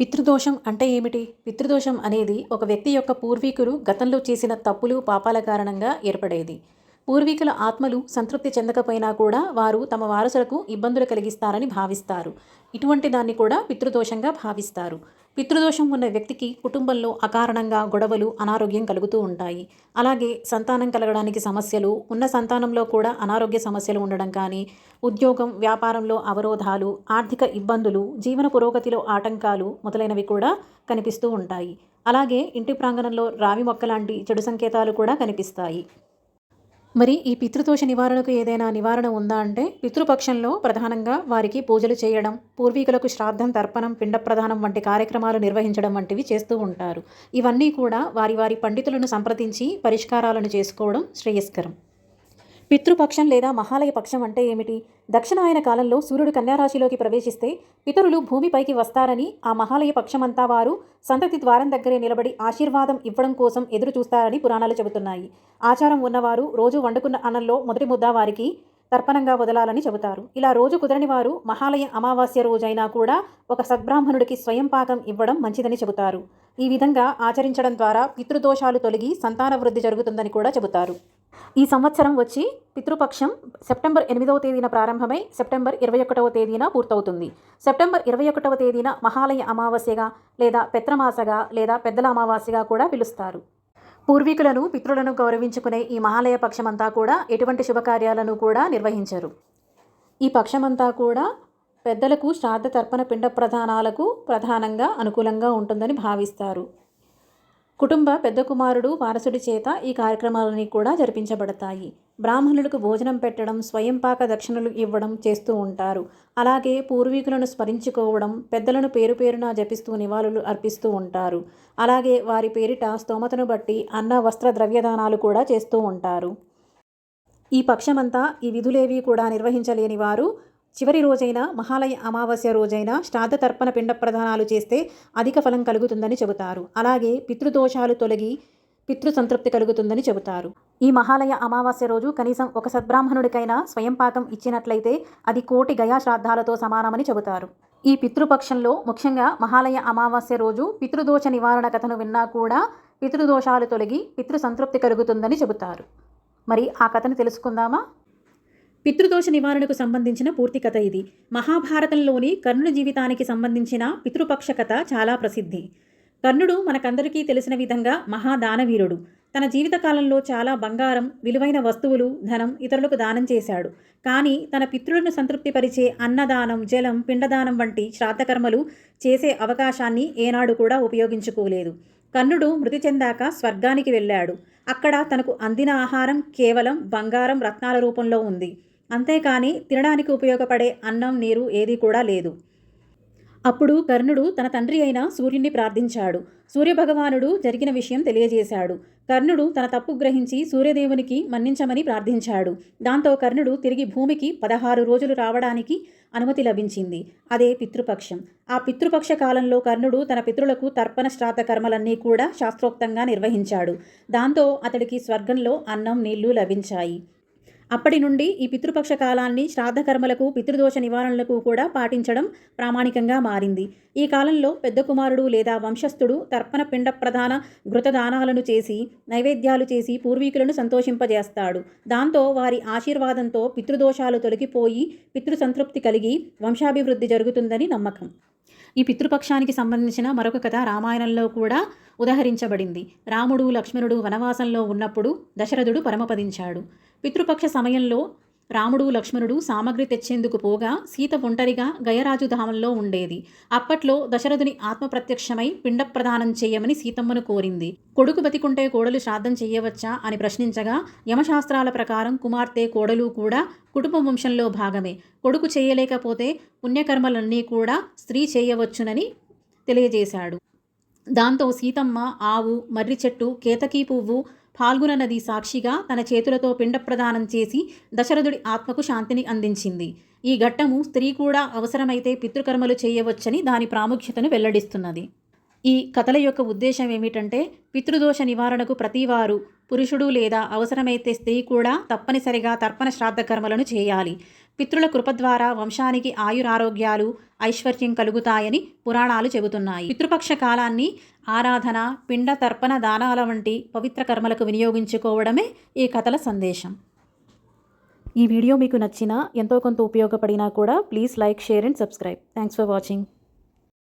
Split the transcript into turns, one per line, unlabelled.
పితృదోషం అంటే ఏమిటి? పితృదోషం అనేది ఒక వ్యక్తి యొక్క పూర్వీకులు గతంలో చేసిన తప్పులు పాపాల కారణంగా ఏర్పడేది. పూర్వీకుల ఆత్మలు సంతృప్తి చెందకపోయినా కూడా వారు తమ వారసులకు ఇబ్బందులు కలిగిస్తారని భావిస్తారు. ఇటువంటి దాన్ని కూడా పితృదోషంగా భావిస్తారు. పితృదోషం ఉన్న వ్యక్తికి కుటుంబంలో అకారణంగా గొడవలు అనారోగ్యం కలుగుతూ ఉంటాయి. అలాగే సంతానం కలగడానికి సమస్యలు ఉన్న సంతానంలో కూడా అనారోగ్య సమస్యలు ఉండడం కానీ ఉద్యోగం వ్యాపారంలో అవరోధాలు ఆర్థిక ఇబ్బందులు జీవన పురోగతిలో ఆటంకాలు మొదలైనవి కూడా కనిపిస్తూ ఉంటాయి. అలాగే ఇంటి ప్రాంగణంలో రావి మొక్క లాంటి చెడు సంకేతాలు కూడా కనిపిస్తాయి. మరి ఈ పితృదోష నివారణకు ఏదైనా నివారణ ఉందా అంటే పితృపక్షంలో ప్రధానంగా వారికి పూజలు చేయడం పూర్వీకులకు శ్రాద్ధం తర్పణం పిండ ప్రధానం వంటి కార్యక్రమాలు నిర్వహించడం వంటివి చేస్తూ ఉంటారు. ఇవన్నీ కూడా వారి వారి పండితులను సంప్రదించి పరిష్కారాలను చేసుకోవడం శ్రేయస్కరం. పితృపక్షం లేదా మహాలయ పక్షం అంటే ఏమిటి? దక్షిణాయన కాలంలో సూర్యుడు కన్యారాశిలోకి ప్రవేశిస్తే పితరులు భూమిపైకి వస్తారని ఆ మహాలయ పక్షమంతా వారు సంతతి ద్వారం దగ్గరే నిలబడి ఆశీర్వాదం ఇవ్వడం కోసం ఎదురు చూస్తారని పురాణాలు చెబుతున్నాయి. ఆచారం ఉన్నవారు రోజు వండుకున్న అన్నంలో మొదటి ముద్ద వారికి తర్పణంగా వదలాలని చెబుతారు. ఇలా రోజు కుదరని వారు మహాలయ అమావాస్య రోజైనా కూడా ఒక సద్బ్రాహ్మణుడికి స్వయం పాకం ఇవ్వడం మంచిదని చెబుతారు. ఈ విధంగా ఆచరించడం ద్వారా పితృదోషాలు తొలగి సంతాన వృద్ధి జరుగుతుందని కూడా చెబుతారు. ఈ సంవత్సరం వచ్చి పితృపక్షం సెప్టెంబర్ ఎనిమిదవ తేదీన ప్రారంభమై సెప్టెంబర్ ఇరవై ఒకటవ తేదీన పూర్తవుతుంది. సెప్టెంబర్ ఇరవై ఒకటవ తేదీన మహాలయ అమావాస్యగా లేదా పెత్రమాసగా లేదా పెద్దల అమావాస్యగా కూడా పిలుస్తారు. పూర్వీకులను పితృలను గౌరవించుకునే ఈ మహాలయ పక్షమంతా కూడా ఎటువంటి శుభకార్యాలను కూడా నిర్వహించరు. ఈ పక్షమంతా కూడా పెద్దలకు శ్రాద్ధ తర్పణ పిండ ప్రధానాలకు ప్రధానంగా అనుకూలంగా ఉంటుందని భావిస్తారు. కుటుంబ పెద్ద కుమారుడు వారసుడి చేత ఈ కార్యక్రమాలని కూడా జరిపించబడతాయి. బ్రాహ్మణులకు భోజనం పెట్టడం స్వయంపాక దక్షిణలు ఇవ్వడం చేస్తూ ఉంటారు. అలాగే పూర్వీకులను స్మరించుకోవడం పెద్దలను పేరు పేరున జపిస్తూ నివాళులు అర్పిస్తూ ఉంటారు. అలాగే వారి పేరిట స్తోమతను బట్టి అన్న వస్త్ర ద్రవ్యదానాలు కూడా చేస్తూ ఉంటారు. ఈ పక్షమంతా ఈ విధులేవి కూడా నిర్వహించలేని వారు చివరి రోజైన మహాలయ అమావాస్య రోజైన శ్రాద్ధ తర్పణ పిండ ప్రదానాలు చేస్తే అధిక ఫలం కలుగుతుందని చెబుతారు. అలాగే పితృదోషాలు తొలగి పితృ సంతృప్తి కలుగుతుందని చెబుతారు. ఈ మహాలయ అమావాస్య రోజు కనీసం ఒక సద్బ్రాహ్మణుడికైనా స్వయం పాకం ఇచ్చినట్లయితే అది కోటి గయా శ్రాద్ధాలతో సమానమని చెబుతారు. ఈ పితృపక్షంలో ముఖ్యంగా మహాలయ అమావాస్య రోజు పితృదోష నివారణ కథను విన్నా కూడా పితృదోషాలు తొలగి పితృ సంతృప్తి కలుగుతుందని చెబుతారు. మరి ఆ కథను తెలుసుకుందామా? పితృదోష నివారణకు సంబంధించిన పూర్తి కథ ఇది. మహాభారతంలోని కర్ణుడి జీవితానికి సంబంధించిన పితృపక్ష కథ చాలా ప్రసిద్ధి. కర్ణుడు మనకందరికీ తెలిసిన విధంగా మహాదానవీరుడు. తన జీవితకాలంలో చాలా బంగారం విలువైన వస్తువులు ధనం ఇతరులకు దానం చేశాడు. కానీ తన పితృలను సంతృప్తిపరిచే అన్నదానం జలం పిండదానం వంటి శ్రాద్ధకర్మలు చేసే అవకాశాన్ని ఏనాడు కూడా ఉపయోగించుకోలేదు. కర్ణుడు మృతి చెందాక స్వర్గానికి వెళ్ళాడు. అక్కడ తనకు అందిన ఆహారం కేవలం బంగారం రత్నాల రూపంలో ఉంది. అంతేకాని తినడానికి ఉపయోగపడే అన్నం నీరు ఏదీ కూడా లేదు. అప్పుడు కర్ణుడు తన తండ్రి అయిన సూర్యుని ప్రార్థించాడు. సూర్యభగవానుడు జరిగిన విషయం తెలియజేశాడు. కర్ణుడు తన తప్పు గ్రహించి సూర్యదేవునికి మన్నించమని ప్రార్థించాడు. దాంతో కర్ణుడు తిరిగి భూమికి పదహారు రోజులు రావడానికి అనుమతి లభించింది. అదే పితృపక్షం. ఆ పితృపక్ష కాలంలో కర్ణుడు తన పితృలకు తర్పణ శ్రాత కర్మలన్నీ కూడా శాస్త్రోక్తంగా నిర్వహించాడు. దాంతో అతడికి స్వర్గంలో అన్నం నీళ్ళు లభించాయి. అప్పటి నుండి ఈ పితృపక్ష కాలాన్ని శ్రాద్ధకర్మలకు పితృదోష నివారణలకు కూడా పాటించడం ప్రామాణికంగా మారింది. ఈ కాలంలో పెద్ద కుమారుడు లేదా వంశస్థుడు తర్పణ పిండ ప్రధాన ఘృతదానాలను చేసి నైవేద్యాలు చేసి పూర్వీకులను సంతోషింపజేస్తాడు. దాంతో వారి ఆశీర్వాదంతో పితృదోషాలు తొలగిపోయి పితృ సంతృప్తి కలిగి వంశాభివృద్ధి జరుగుతుందని నమ్మకం. ఈ పితృపక్షానికి సంబంధించిన మరొక కథ రామాయణంలో కూడా ఉదహరించబడింది. రాముడు లక్ష్మణుడు వనవాసంలో ఉన్నప్పుడు దశరథుడు పరమపదించాడు. పితృపక్ష సమయంలో రాముడు లక్ష్మణుడు సామగ్రి తెచ్చేందుకు పోగా సీత ఒంటరిగా గయరాజు ధామంలో ఉండేది. అప్పట్లో దశరథుని ఆత్మ ప్రత్యక్షమై పిండ ప్రదానం చేయమని సీతమ్మను కోరింది. కొడుకు బతికుంటే కోడలు శ్రాద్ధం చేయవచ్చా అని ప్రశ్నించగా యమశాస్త్రాల ప్రకారం కుమార్తె కోడలు కూడా కుటుంబ వంశంలో భాగమే. కొడుకు చేయలేకపోతే పుణ్యకర్మలన్నీ కూడా స్త్రీ చేయవచ్చునని తెలియజేశాడు. దాంతో సీతమ్మ ఆవు మర్రి చెట్టు కేతకీ పువ్వు ఫాల్గుణ నది సాక్షిగా తన చేతులతో పిండ ప్రదానం చేసి దశరథుడి ఆత్మకు శాంతిని అందించింది. ఈ ఘట్టము స్త్రీ కూడా అవసరమైతే పితృకర్మలు చేయవచ్చని దాని ప్రాముఖ్యతను వెల్లడిస్తున్నది. ఈ కథల యొక్క ఉద్దేశం ఏమిటంటే పితృదోష నివారణకు ప్రతివారు పురుషుడు లేదా అవసరమైతే స్త్రీ కూడా తప్పనిసరిగా తర్పణ శ్రాద్ధ కర్మలను చేయాలి. పితృల కృప ద్వారా వంశానికి ఆయురారోగ్యాలు ఐశ్వర్యం కలుగుతాయని పురాణాలు చెబుతున్నాయి. పితృపక్ష కాలాన్ని ఆరాధన పిండ తర్పణ దానాల వంటి పవిత్ర కర్మలకు వినియోగించుకోవడమే ఈ కథల సందేశం. ఈ వీడియో మీకు నచ్చినా ఎంతో కొంత ఉపయోగపడినా కూడా please like share and subscribe. Thanks for watching.